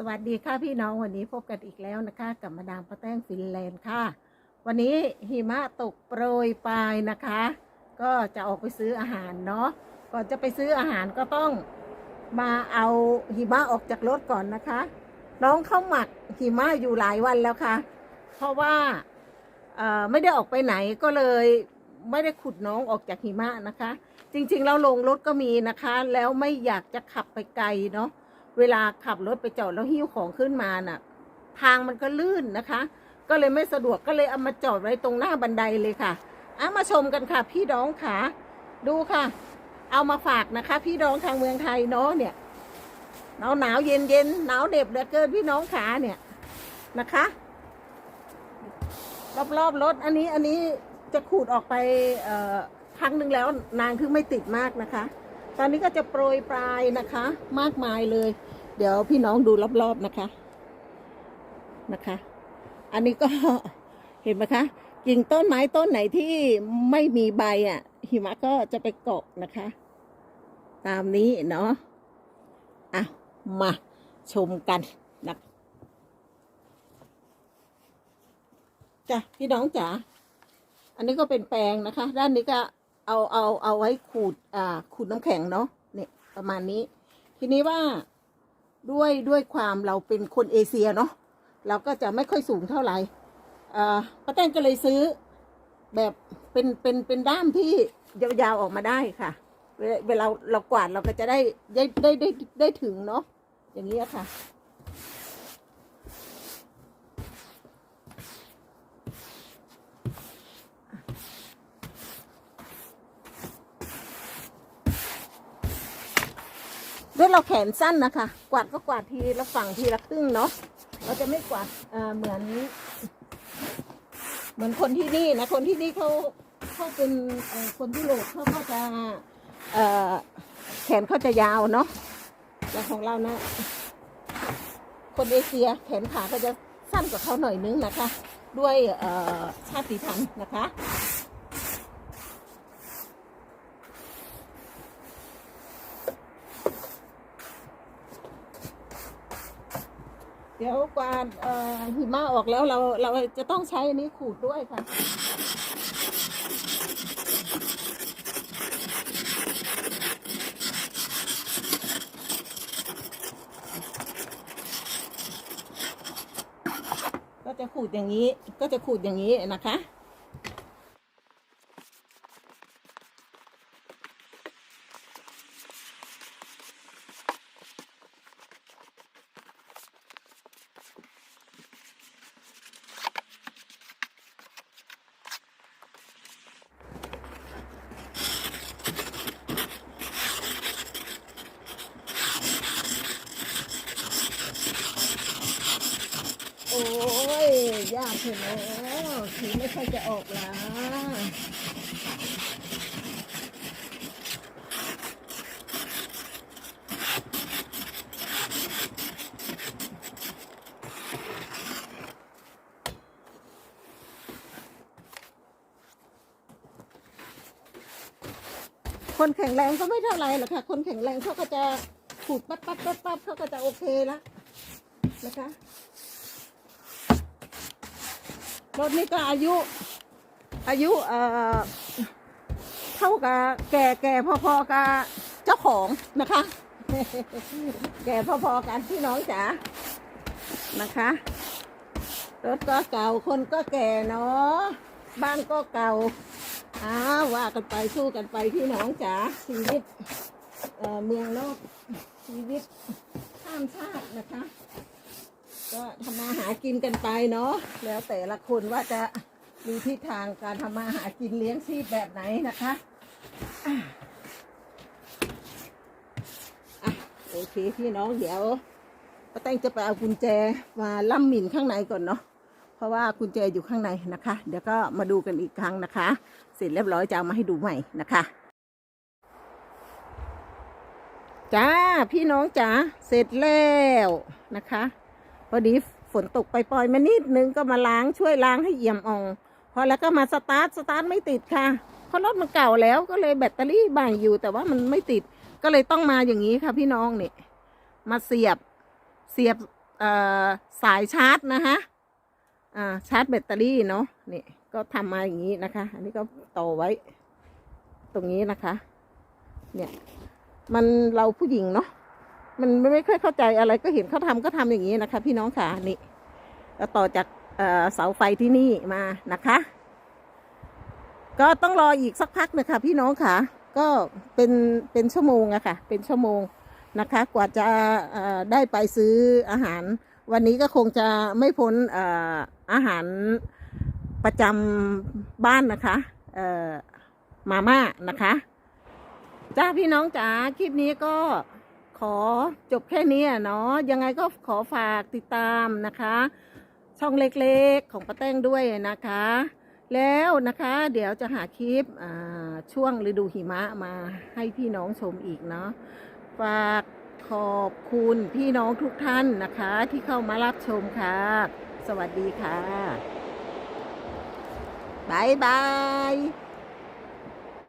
สวัสดีค่ะพี่น้องวันนี้พบกันอีกแล้วนะคะกับมาดามป้าแต้งฟินแลนด์ค่ะ วันนี้หิมะตกโปรยปลายนะคะ ก็จะออกไปซื้ออาหารเนาะก่อนจะไปซื้ออาหารก็ต้องมาเอาหิมะออกจากรถก่อนนะคะ น้องเข้าหมักหิมะอยู่หลายวันแล้วค่ะ เพราะว่าไม่ได้ออกไปไหนก็เลยไม่ได้ขุดน้องออกจากหิมะนะคะ จริงๆเราลงรถก็มีนะคะ แล้วไม่อยากจะขับไปไกลเนาะ เวลาขับรถไปจอดแล้วหิ้วของขึ้นมาน่ะ ทางมันก็ลื่นนะคะ ก็เลยไม่สะดวกก็เลยเอามาจอดไว้ตรงหน้าบันไดเลยค่ะเอามาชมกันค่ะ พี่น้องขาดูค่ะ เอามาฝากนะคะ พี่น้องทางเมืองไทยเนาะเนี่ยหนาวหนาวเย็นเย็นหนาวเด็บเหลือเกินพี่น้องขาเนี่ยนะคะ รอบรอบรถอันนี้อันนี้จะขูดออกไปครั้งหนึ่งแล้วนางคือไม่ติดมากนะคะ ตอนนี้ก็จะโปรยปลายนะคะ มากมายเลย เดี๋ยวพี่น้องดูรอบๆนะคะนะคะ อันนี้ก็เห็นไหมคะกิ่งต้นไม้ต้นไหนที่ไม่มีใบอะ หิมะก็จะไปเกาะนะคะ ตามนี้เนาะอะมาชมกันนะจ้ะพี่น้องจ๋าอันนี้ก็เป็นแปลงนะคะ ด้านนี้ก็ เอาเอาเอาไว้ขูดอ่าขูดน้ำแข็งเนาะเนี่ยประมาณนี้ ทีนี้ว่าด้วยด้วยความเราเป็นคนเอเชียเนาะเราก็จะไม่ค่อยสูงเท่าไหร่อ่าป้าแต้งก็เลยซื้อแบบเป็นเป็นเป็นด้ามที่ยาวๆออกมาได้ค่ะ เวลาเรากวาดเราก็จะได้ได้ได้ได้ได้ถึงเนาะอย่างนี้ค่ะ ด้วยเราแขนสั้นนะคะ กวาดก็กวาดทีละฝั่งทีละครึ่งเนาะเราจะไม่กวาดเอ่อเหมือน เหมือนคนที่นี่นะคนที่นี่เขาเขาเป็นคนยุโรปเขาก็จะแขนเขาจะยาวเนาะแต่ของเรานะ คนเอเชียแขนขาก็จะสั้นกว่าเขาหน่อยนึงนะคะ ด้วยชาติพันธุ์นะคะ เดี๋ยวกวาดหิมะออกแล้วเราเราจะต้องใช้อันนี้ขูดด้วยค่ะ ก็จะขูดอย่างนี้ก็จะขูดอย่างนี้นะคะ อ้ยยากเห็นโอ้สีไม่ค่อยจะออกละคนแข็งแรงก็ไม่เท่าไรหรอกค่ะ คนแข็งแรงเขาก็จะขูดปั๊บปั๊บปั๊บปั๊บเขาก็จะโอเคและนะคะ รถนี่ก็อายุ อายุเอ่อเท่ากับแก่แก่พอๆกับเจ้าของนะคะ แก่พอๆกันพี่น้องจ๋านะคะ รถก็เก่าคนก็แก่เนาะบ้านก็เก่าอ้าว่ากันไปสู้กันไปพี่น้องจ๋าชีวิตเอ่อเมืองนอกชีวิตข้ามชาตินะคะ ก็ทำมาหากินกันไปเนาะแล้วแต่ละคนว่าจะมีทิศทางการทำมาหากินเลี้ยงชีพแบบไหนนะคะอะโอเคพี่น้องเดี๋ยวป้าแตงจะไปเอากุญแจมาล่ำหมิ่นข้างในก่อนเนาะเพราะว่ากุญแจอยู่ข้างในนะคะ เดี๋ยวก็มาดูกันอีกครั้งนะคะ เสร็จเรียบร้อยจะเอามาให้ดูใหม่นะคะจ้าพี่น้องจ๋าเสร็จแล้วนะคะ อดีฝนตกไปปล่อยมานิดนึงก็มาล้างช่วยล้างให้เอี่ยมอ่อง พอแล้วก็มาสตาร์ทสตาร์ทไม่ติดค่ะเพราะรถมันเก่าแล้วก็เลยแบตเตอรี่ใหม่อยู่ แต่ว่ามันไม่ติดก็เลยต้องมาอย่างนี้ค่ะพี่น้องเนี่ยมาเสียบเสียบสายชาร์จนะคะชาร์จแบตเตอรี่เนาะนี่ก็ทำมาอย่างนี้นะคะ อันนี้ก็ต่อไว้ ตรงนี้นะคะ เนี่ย มันเราผู้หญิงเนาะ มันไม่ค่อยเข้าใจอะไรก็เห็นเขาทำก็ทำอย่างนี้นะคะ พี่น้องค่ะนี่ก็ต่อจากเสาไฟที่นี่มานะคะ ก็ต้องรออีกสักพักนะคะพี่น้องค่ะ ก็เป็นเป็นชั่วโมงอะค่ะ เป็นชั่วโมงนะคะ กว่าจะได้ไปซื้ออาหาร วันนี้ก็คงจะไม่พ้นอาหารประจำบ้านนะคะมาม่านะคะจ้าพี่น้องจ๋าคลิปนี้ก็ ขอจบแค่นี้อะเนาะยังไงก็ขอฝากติดตามนะคะ ช่องเล็กๆของป้าแต้งด้วยนะคะ แล้วนะคะเดี๋ยวจะหาคลิปช่วงฤดูหิมะมาให้พี่น้องชมอีกเนาะฝากขอบคุณพี่น้องทุกท่านนะคะ ที่เข้ามารับชมค่ะ สวัสดีค่ะบายบาย